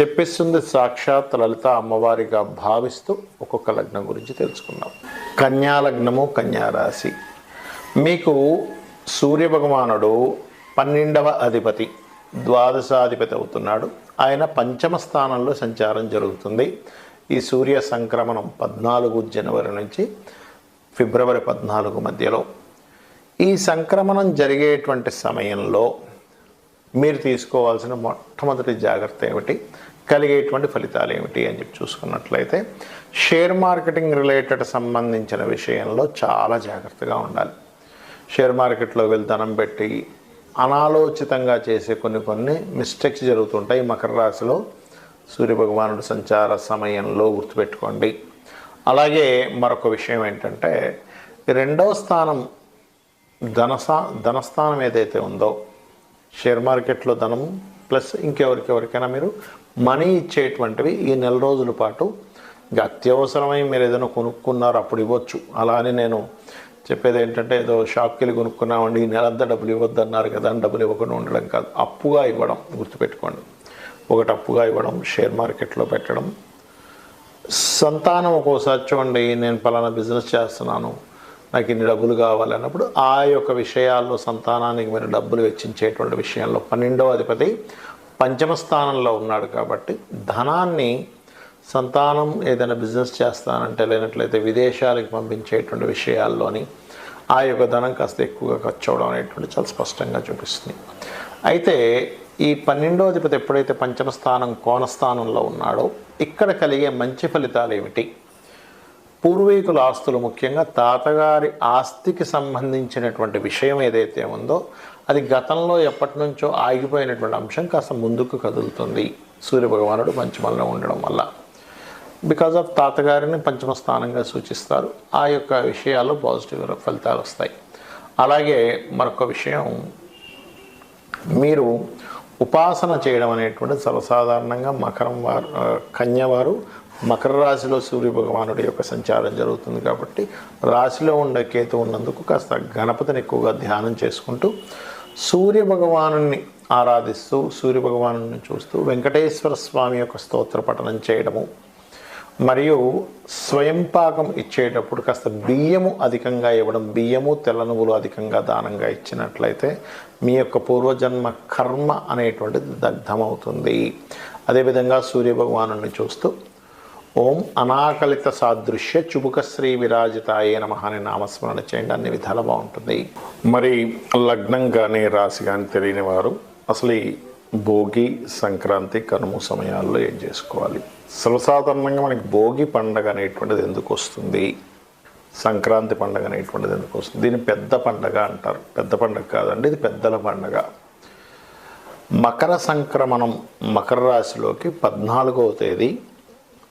చెప్పిస్తుంది సాక్షాత్ లలిత అమ్మవారిగా భావిస్తూ ఒక్కొక్క లగ్నం గురించి తెలుసుకుందాం. కన్యా లగ్నము కన్యారాశి మీకు సూర్య భగవానుడు పన్నెండవ అధిపతి ద్వాదశాధిపతి అవుతున్నాడు. ఆయన పంచమ స్థానంలో సంచారం జరుగుతుంది. ఈ సూర్య సంక్రమణం పద్నాలుగు జనవరి నుంచి ఫిబ్రవరి పద్నాలుగు మధ్యలో. ఈ సంక్రమణం జరిగేటువంటి సమయంలో మీరు తీసుకోవాల్సిన మొట్టమొదటి జాగ్రత్త ఏమిటి? కలిగేటువంటి ఫలితాలు ఏమిటి అని చెప్పి చూసుకున్నట్లయితే షేర్ మార్కెటింగ్ రిలేటెడ్ సంబంధించిన విషయంలో చాలా జాగ్రత్తగా ఉండాలి. షేర్ మార్కెట్లో వెళ్ళి ధనం పెట్టి అనాలోచితంగా చేసే కొన్ని కొన్ని మిస్టేక్స్ జరుగుతుంటాయి. మకర రాశిలో సూర్యభగవానుడు సంచార సమయంలో గుర్తుపెట్టుకోండి. అలాగే మరొక విషయం ఏంటంటే రెండవ స్థానం ధనసా ధనస్థానం ఏదైతే ఉందో షేర్ మార్కెట్లో ధనం ప్లస్ ఇంకెవరికెవరికైనా మీరు మనీ ఇచ్చేటువంటివి ఈ నెల రోజుల పాటు ఇంకా అత్యవసరమై మీరు ఏదైనా కొనుక్కున్నారు అప్పుడు ఇవ్వచ్చు. అలా అని నేను చెప్పేది ఏంటంటే ఏదో షాప్కి వెళ్ళి కొనుక్కున్నామండి ఈ నెలంతా డబ్బులు ఇవ్వద్దు అన్నారు కదా అని డబ్బులు ఇవ్వకుండా ఉండడం కాదు. అప్పుగా ఇవ్వడం గుర్తుపెట్టుకోండి. ఒకటి అప్పుగా ఇవ్వడం షేర్ మార్కెట్లో పెట్టడం. సంతానం ఒక్కోసారి చూడండి నేను పలానా బిజినెస్ చేస్తున్నాను నాకు ఇన్ని డబ్బులు కావాలన్నప్పుడు ఆ యొక్క విషయాల్లో సంతానానికి మీరు డబ్బులు వెచ్చించేటువంటి విషయంలో పన్నెండవ అధిపతి పంచమ స్థానంలో ఉన్నాడు కాబట్టి ధనాన్ని సంతానం ఏదైనా బిజినెస్ చేస్తానంటే లేనట్లయితే విదేశాలకు పంపించేటువంటి విషయాల్లోని ఆ యొక్క ధనం కాస్త ఎక్కువగా ఖర్చు అవడం అనేటువంటి చాలా స్పష్టంగా చూపిస్తుంది. అయితే ఈ పన్నెండో అధిపతి ఎప్పుడైతే పంచమ స్థానం కోణస్థానంలో ఉన్నాడో ఇక్కడ కలిగే మంచి ఫలితాలు ఏమిటి? పూర్వీకుల ఆస్తులు ముఖ్యంగా తాతగారి ఆస్తికి సంబంధించినటువంటి విషయం ఏదైతే ఉందో అది గతంలో ఎప్పటి నుంచో ఆగిపోయినటువంటి అంశం కాస్త ముందుకు కదులుతుంది. సూర్యభగవానుడు పంచమంలో ఉండడం వల్ల. బికాజ్ ఆఫ్ తాతగారిని పంచమ స్థానంగా సూచిస్తారు. ఆ యొక్క విషయాల్లో పాజిటివ్ ఫలితాలు వస్తాయి. అలాగే మరొక విషయం మీరు ఉపాసన చేయడం అనేటువంటిది సర్వసాధారణంగా మకరం వారు కన్యవారు మకర రాశిలో సూర్య భగవానుడి యొక్క సంచారం జరుగుతుంది కాబట్టి రాశిలో ఉండే కేతు ఉన్నందుకు కాస్త గణపతిని ఎక్కువగా ధ్యానం చేసుకుంటూ సూర్య భగవాను ఆరాధిస్తూ సూర్య భగవాను చూస్తూ వెంకటేశ్వర స్వామి యొక్క స్తోత్ర పఠనం చేయడము మరియు స్వయం పాకం ఇచ్చేటప్పుడు కాస్త బియ్యము అధికంగా ఇవ్వడం బియ్యము తెల్ల నువ్వులు అధికంగా దానంగా ఇచ్చినట్లయితే మీ యొక్క పూర్వజన్మ కర్మ అనేటువంటిది దగ్ధమవుతుంది. అదేవిధంగా సూర్యభగవాను చూస్తూ ఓం అనాకలిత సాదృశ్య చుబుక శ్రీ విరాజితాయే నమ అని నామస్మరణ చేయండి. అన్ని విధాలు బాగుంటుంది. మరి లగ్నం కానీ రాశి కానీ తెలియని వారు అసలు ఈ భోగి సంక్రాంతి కనుము సమయాల్లో ఏం చేసుకోవాలి? సర్వసాధారణంగా మనకి భోగి పండగ అనేటువంటిది ఎందుకు వస్తుంది? సంక్రాంతి పండగ అనేటువంటిది ఎందుకు వస్తుంది? దీన్ని పెద్ద పండగ అంటారు. పెద్ద పండగ కాదండి ఇది పెద్దల పండగ. మకర సంక్రమణం మకర రాశిలోకి పద్నాలుగవ తేదీ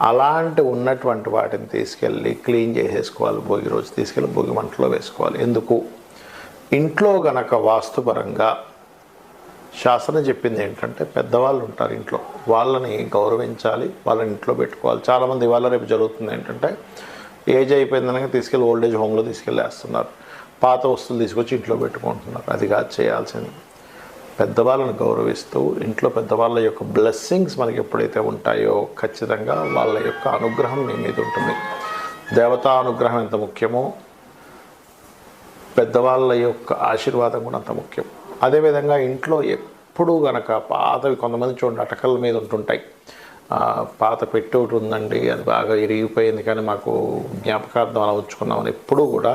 అలాంటి ఉన్నటువంటి వాటిని తీసుకెళ్ళి క్లీన్ చేసేసుకోవాలి భోగి రోజు తీసుకెళ్ళి భోగి మంటలో వేసుకోవాలి. ఎందుకు? ఇంట్లో గనక వాస్తుపరంగా శాసనం చెప్పింది ఏంటంటే పెద్దవాళ్ళు ఉంటారు ఇంట్లో వాళ్ళని గౌరవించాలి వాళ్ళని ఇంట్లో పెట్టుకోవాలి. చాలామంది ఇవాళ రేపు జరుగుతుంది ఏంటంటే ఏజ్ అయిపోయిందనగా తీసుకెళ్ళి ఓల్డ్ ఏజ్ హోమ్లో తీసుకెళ్ళేస్తున్నారు. పాత వస్తువులు తీసుకొచ్చి ఇంట్లో పెట్టుకుంటున్నారు. అది కాదు చేయాల్సింది. పెద్దవాళ్ళని గౌరవిస్తూ ఇంట్లో పెద్దవాళ్ళ యొక్క బ్లెస్సింగ్స్ మనకి ఎప్పుడైతే ఉంటాయో ఖచ్చితంగా వాళ్ళ యొక్క అనుగ్రహం మీ మీద ఉంటుంది. దేవతా అనుగ్రహం ఎంత ముఖ్యమో పెద్దవాళ్ళ యొక్క ఆశీర్వాదం కూడా అంత ముఖ్యం. అదేవిధంగా ఇంట్లో ఎప్పుడూ గనక పాతవి కొంతమంది చూడండి అటకల మీద ఉంటుంటాయి. పాత పెట్టి ఒకటి ఉందండి అది బాగా ఇరిగిపోయింది కానీ మాకు జ్ఞాపకార్థం అలా ఉంచుకున్నామని ఎప్పుడూ కూడా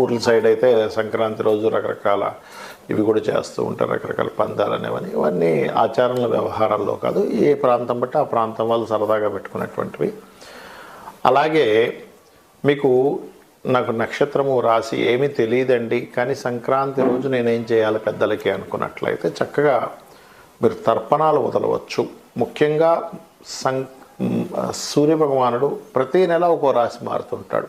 ఊర్ల సైడ్ అయితే సంక్రాంతి రోజు రకరకాల ఇవి కూడా చేస్తూ ఉంటారు రకరకాల పందాలు అనేవని ఇవన్నీ ఆచారాల వ్యవహారాల్లో కాదు ఏ ప్రాంతం బట్టి ఆ ప్రాంతం వాళ్ళు సరదాగా పెట్టుకునేటువంటివి. అలాగే మీకు నాకు నక్షత్రము రాసి ఏమీ తెలియదండి కానీ సంక్రాంతి రోజు నేనేం చేయాలి పెద్దలకి అనుకున్నట్లయితే చక్కగా మీరు తర్పణాలు వదలవచ్చు. ముఖ్యంగా సం సూర్యభగవానుడు ప్రతి నెల ఒక్కో రాశి మారుతుంటాడు.